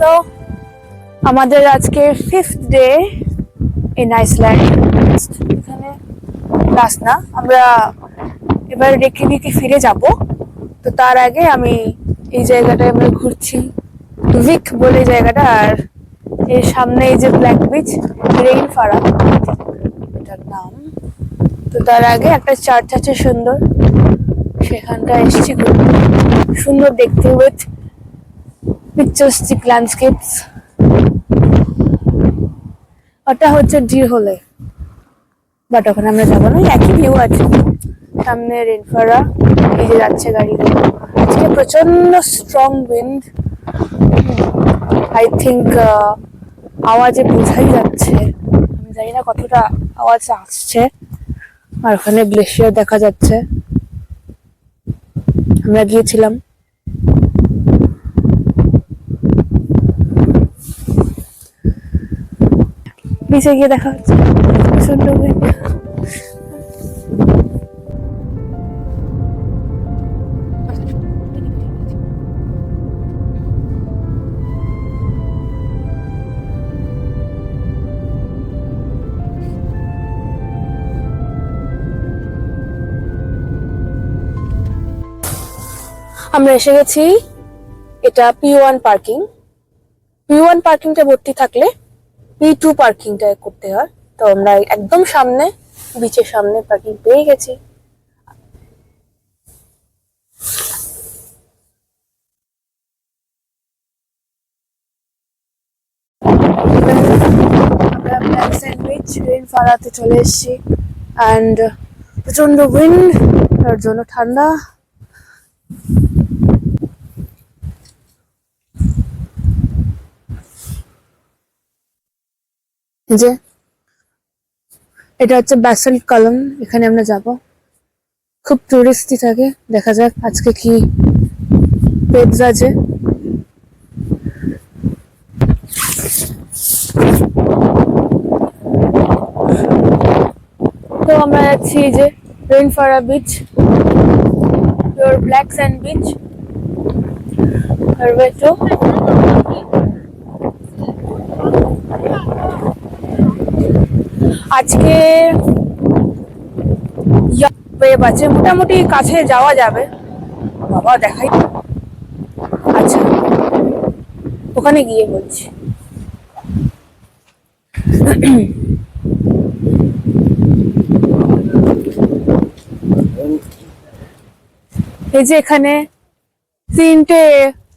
তো আমাদের আজকে ফিফথ ডে ইন আইসল্যান্ড এখানে লাস্ট না, আমরা এবার রেখে দিকে ফিরে যাব। তো তার আগে আমি এই জায়গাটায় আমরা ঘুরছি। ভিক বলে জায়গাটা, আর এর সামনে এই যে ব্ল্যাক বিচ রেইন ফারা এটার নাম। তো তার আগে একটা চার্চ আছে সুন্দর সেখানটা এসেছি ঘুরতে। সুন্দর দেখতে উইথ পিকচারিস্টিক ল্যান্ডস্কেপস ওটা হচ্ছে ডির হলে। বাট ওখানে আমরা যাব না। একই ভিউ আছে। সামনে রেনফারা এই যাচ্ছে গাড়িগুলো আজকে প্রচণ্ড স্ট্রং উইন্ড আই থিঙ্ক আওয়াজে বোঝাই যাচ্ছে। আমি জানি না কতটা আওয়াজ আসছে। আর ওখানে গ্লেশিয়ার দেখা যাচ্ছে। আমরা গিয়েছিলাম। নিচে গিয়ে দেখা হচ্ছে। প্রচণ্ড আমরা এসে গেছি। এটা P one parking P one পার্কিংটা ভর্তি থাকলে পি টু পার্কিংটা করতে হয়। তো আমরা একদম সামনে বিচের সামনে পার্কিং পেয়ে গেছি। স্যান্ডউইচ ফারাতে চলে এসেছি। অ্যান্ড প্রচণ্ড উইন্ড তার জন্য ঠান্ডা। যে, এটা হচ্ছে ব্যাসেল কলম এখানে আমরা যাব খুব টুরিস্টই থাকে, দেখা যাক আজকে কি পেপস আছে তো আমরা যাচ্ছি যে Reynisfjara beach pure black sand beach Herbeto. আজকে ওয়েব আছে মোটামুটি কাছে যাওয়া যাবে। বাবা দেখাই। আচ্ছা। ওখানে গিয়ে বলছি। এই যে এখানে তিনটে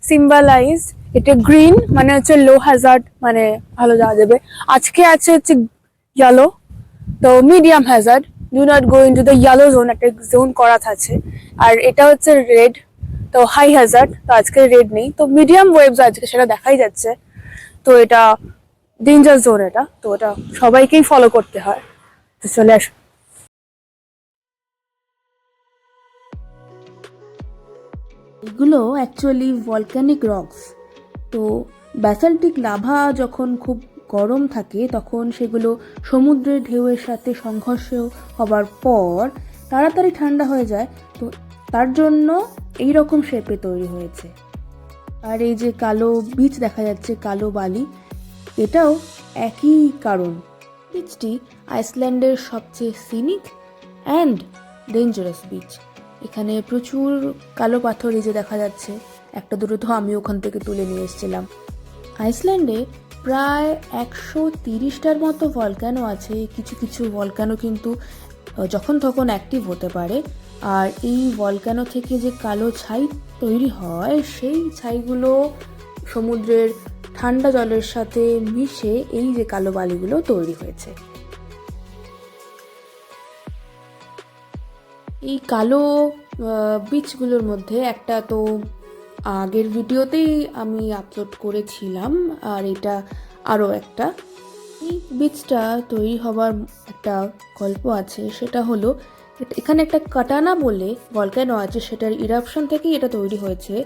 সিম্বলাইজ এটা গ্রিন মানে হচ্ছে লো হ্যাজার্ড মানে ভালো যাওয়া যাবে। আজকে আছে হচ্ছে ইয়েলো তো medium hazard do not go into the yellow zone একটা জোন করা আছে। আর এটা হচ্ছে রেড তো হাই হ্যাজার্ড তো আজকে রেড নেই। তো মিডিয়াম ওয়েভস আজকে সেটা দেখাই যাচ্ছে। তো এটা ডেঞ্জার জোন এটা। তো এটা সবাইকেই ফলো করতে হয়। তো চলে আস। এগুলো অ্যাকচুয়ালি ভলক্যানিক রকস তো ব্যাসাল্টিক লাভা যখন খুব গরম থাকে, তখন সেগুলো সমুদ্রের ঢেউয়ের সাথে সংঘর্ষ হবার পর তাড়াতাড়ি ঠান্ডা হয়ে যায়। তো তার জন্য এই রকম শেপে তৈরি হয়েছে। আর এই যে কালো বীজ দেখা যাচ্ছে, কালো বালি, এটাও একই কারণ। বিচটি আইসল্যান্ডের সবচেয়ে সিনিক অ্যান্ড ডেঞ্জারাস বিচ। এখানে প্রচুর কালো পাথর এই যে দেখা যাচ্ছে। একটা দুটো তো আমি ওখান থেকে তুলে নিয়ে এসেছিলাম। আইসল্যান্ডে প্রায় একশো তিরিশটার মতো ভলক্যানো আছে। কিছু কিছু ভলক্যানো কিন্তু যখন তখন অ্যাক্টিভ হতে পারে। আর এই ভলক্যানো থেকে যে কালো ছাই তৈরি হয়, সেই ছাইগুলো সমুদ্রের ঠান্ডা জলের সাথে মিশে এই যে কালো বালিগুলো তৈরি হয়েছে। এই কালো বিচগুলোর মধ্যে একটা তো আগের ভিডিওতেই আমি আপলোড করেছিলাম, আর এটা আরও একটা। এই বীজটা তৈরি হবার একটা গল্প আছে, সেটা হলো এখানে একটা কাটানা বলে ভলক্যানো আছে, সেটার ইরাপশন থেকেই এটা তৈরি হয়েছে।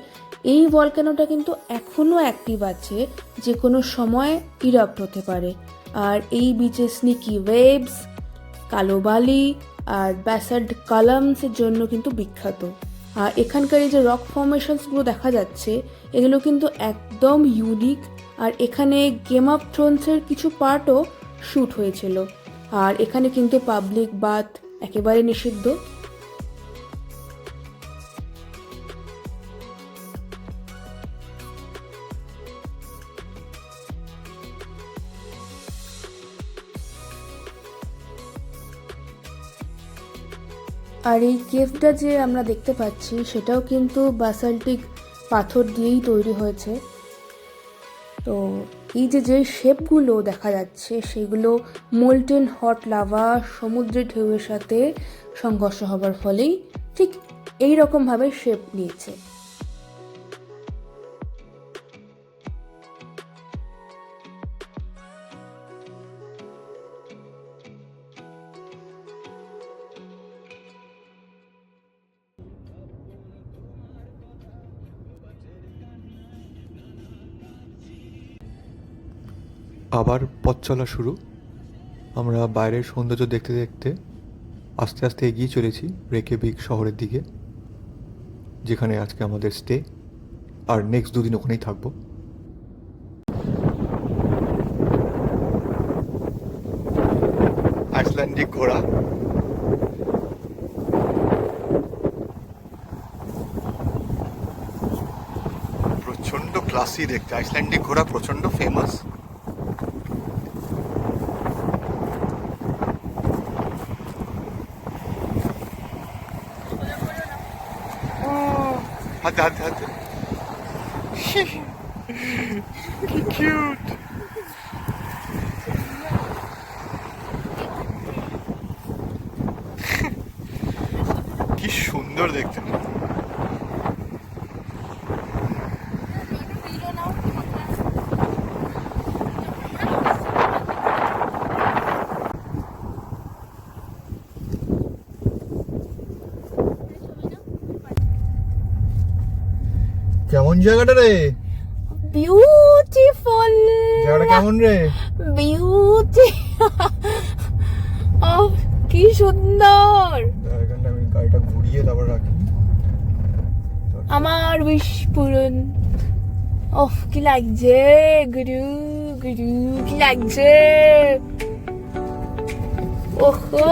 এই ভলক্যানোটা কিন্তু এখনও অ্যাক্টিভ আছে যে কোনো সময় ইরাপ্ট হতে পারে। আর এই বিচে স্নিকি ওয়েভস কালো বালি, আর ব্যাসাল্ট কালামসের জন্য কিন্তু বিখ্যাত। এখানকার এই যে রক ফর্মেশনসগুলো দেখা যাচ্ছে, এগুলো কিন্তু একদম ইউনিক আর এখানে গেম অফ থ্রোনসের কিছু পার্টও শ্যুট হয়েছিল। আর এখানে কিন্তু পাবলিক বাথ একেবারে নিষিদ্ধ। আর এই কেভটা যে আমরা দেখতে পাচ্ছি, সেটাও কিন্তু বাসাল্টিক পাথর দিয়েই তৈরি হয়েছে। তো এই যে যে শেপগুলো দেখা যাচ্ছে, সেগুলো মোল্টেন হট লাভা সমুদ্রের ঢেউয়ের সাথে সংঘর্ষ হবার ফলেই ঠিক এই রকমভাবে শেপ নিয়েছে। আবার পথ চলা শুরু। আমরা বাইরের সৌন্দর্য দেখতে দেখতে আস্তে আস্তে এগিয়ে চলেছি রেকেবিক শহরের দিকে, যেখানে আজকে আমাদের স্টে আর নেক্সট দুদিন ওখানেই থাকব। আইসল্যান্ডিক ঘোড়া। প্রচণ্ড ক্লাসি দেখতে। আইসল্যান্ডিক ঘোড়া প্রচণ্ড ফেমাস হাতে হাতে হাতে কি কিউট কি সুন্দর দেখতে না কেমন জায়গাটা রে? বিউটিফুল জায়গাটা কেমন রে? বিউটি ও কি সুন্দর। এখানটা আমি গাড়িটা ঘুরিয়ে তারপর রাখি। আমার উইশ পূরণ। ওহ কি লাগছে? গুরু গুরু কি লাগছে? ওহো।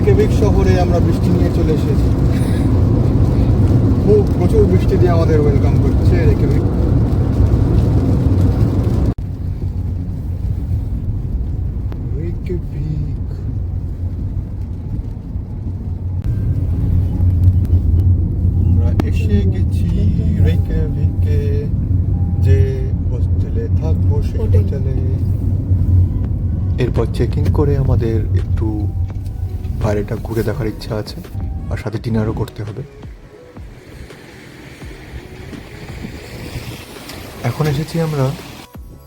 রেকেবিক শহরে আমরা বৃষ্টি নিয়ে চলে এসেছি। খুব প্রচুর বৃষ্টি দিয়ে আমাদের ওয়েলকাম করছে রেকেবিক। বাইরেটা ঘুরে দেখার ইচ্ছা আছে, আর সাথে ডিনারও করতে হবে। এখন এসেছি আমরা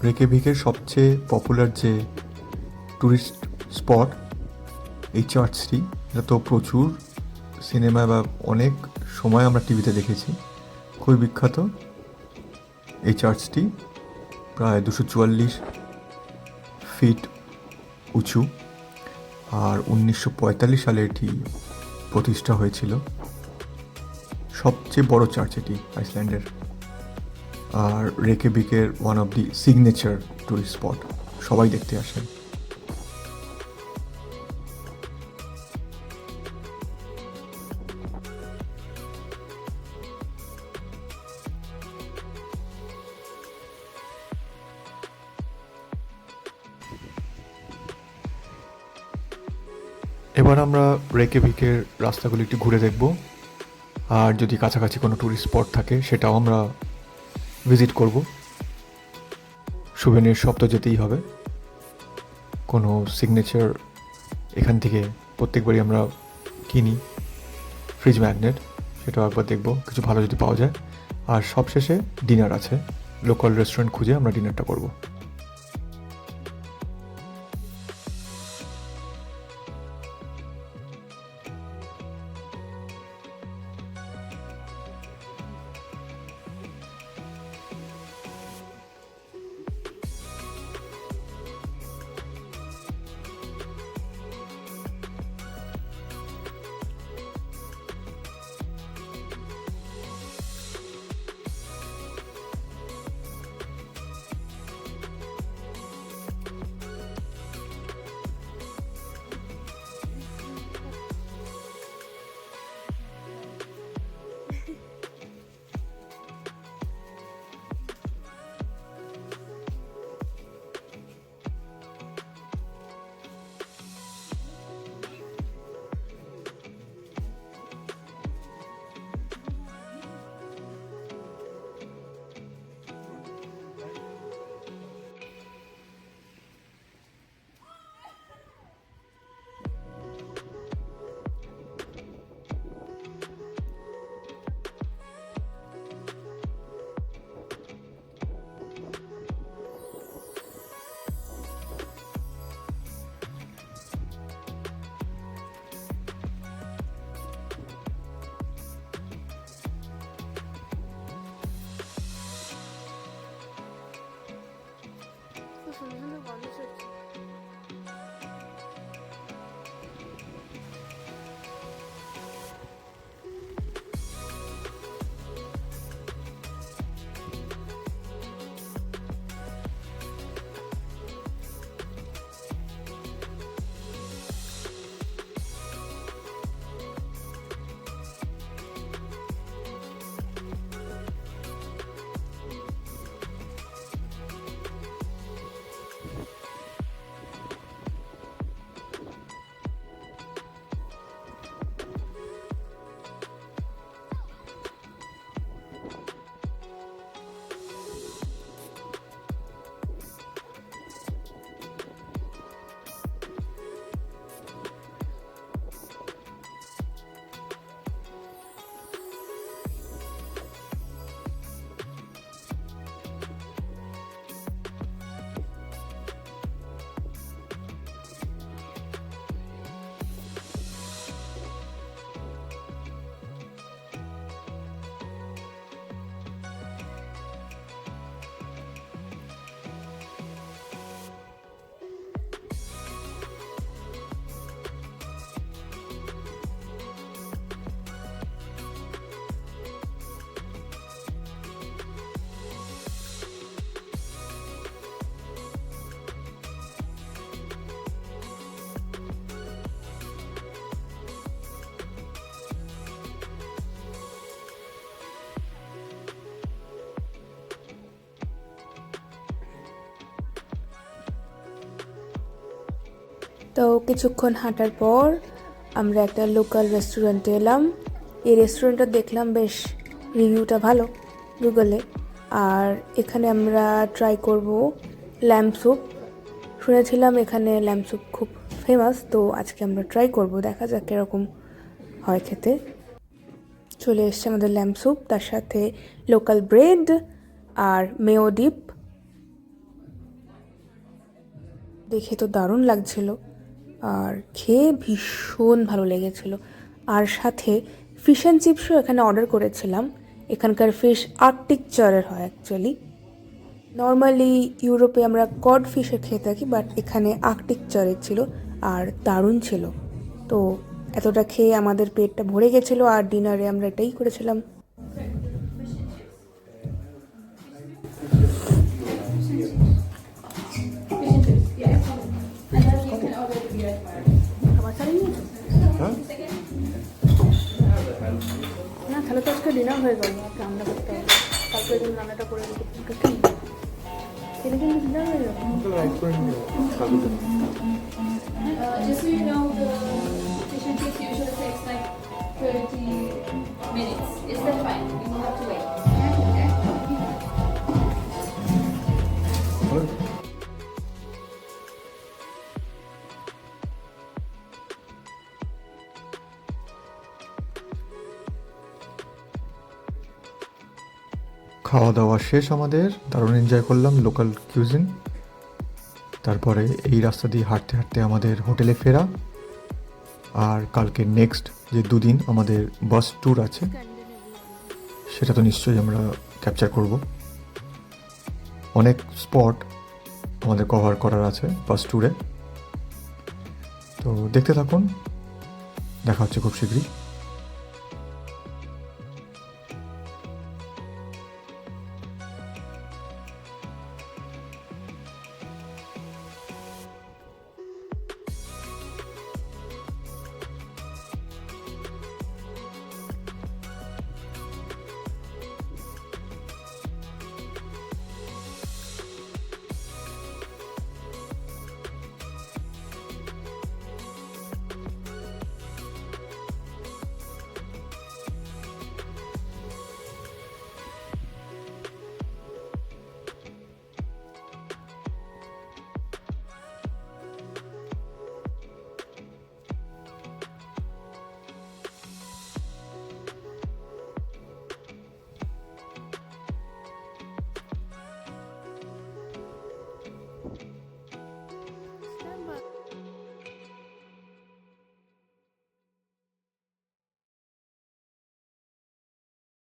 রেকেভিকের সবচেয়ে পপুলার যে ট্যুরিস্ট স্পট এই চার্চটি। এটা তো প্রচুর সিনেমা বা অনেক সময় আমরা টিভিতে দেখেছি। খুবই বিখ্যাত এই চার্চটি, প্রায় দুশো চুয়াল্লিশ ফিট উঁচু। আর উনিশশো পঁয়তাল্লিশ সালে এটি প্রতিষ্ঠা হয়েছিল। সবচেয়ে বড় চার্চ এটি, আইসল্যান্ডের। আর রেকেবিকের one of the signature tourist spot সবাই দেখতে আসেন। এবার আমরা রেকেভিকের রাস্তাগুলি একটু ঘুরে দেখব। আর যদি কাছাকাছি কোনো ট্যুরিস্ট স্পট থাকে, সেটাও আমরা ভিজিট করব। সুভেনির শপ তো যেতেই হবে। কোনো সিগনেচার এখান থেকে প্রত্যেকবারই আমরা কিনি। ফ্রিজ ম্যাগনেট সেটাও একবার দেখব, কিছু ভালো যদি পাওয়া যায়। আর সবশেষে ডিনার আছে। লোকাল রেস্টুরেন্ট খুঁজে আমরা ডিনারটা করব। তো কিছুক্ষণ হাঁটার পর আমরা একটা লোকাল রেস্টুরেন্টে এলাম। এই রেস্টুরেন্টটা দেখলাম বেশ রিভিউটা ভালো গুগলে আর এখানে আমরা ট্রাই করব ল্যাম্প স্যুপ শুনেছিলাম এখানে ল্যাম্প স্যুপ খুব ফেমাস তো আজকে আমরা ট্রাই করব, দেখা যাক কীরকম হয় খেতে। চলে এসছে আমাদের ল্যাম্প স্যুপ তার সাথে লোকাল ব্রেড আর মেও ডিপ দেখে তো দারুণ লাগছিল। আর খেয়ে ভীষণ ভালো লেগেছিল। আর সাথে ফিশ অ্যান্ড চিপসও এখানে অর্ডার করেছিলাম। এখানকার ফিশ আর্টিক চারের হয় অ্যাকচুয়ালি নর্মালি ইউরোপে আমরা কড ফিশে খেয়ে থাকি বাট এখানে আর্কটিক চরের ছিল আর দারুণ ছিল। তো এতটা খেয়ে আমাদের পেটটা ভরে গেছিল আর ডিনারে আমরা এটাই করেছিলাম। ডিনার হয়ে গেল আজকে রান্না করতে হবে তারপরে তুমি রান্নাটা করে দিতে তাহলে কিন্তু ডিনার হয়ে যাবে Uh, just so you know, the fish and chips usually takes like 30 minutes. Is that fine? You will have to wait. খাওয়া দাওয়া শেষ আমাদের। দারুণ এনজয় করলাম লোকাল কিউজিন তারপরে এই রাস্তা দিয়ে হাঁটতে হাঁটতে আমাদের হোটেলে ফেরা। আর কালকে নেক্সট যে দুদিন আমাদের বাস ট্যুর আছে, সেটা তো নিশ্চয়ই আমরা ক্যাপচার করব। অনেক স্পট আমাদের কভার করার আছে বাস ট্যুরে তো দেখতে থাকুন, দেখা হচ্ছে খুব শীঘ্রই।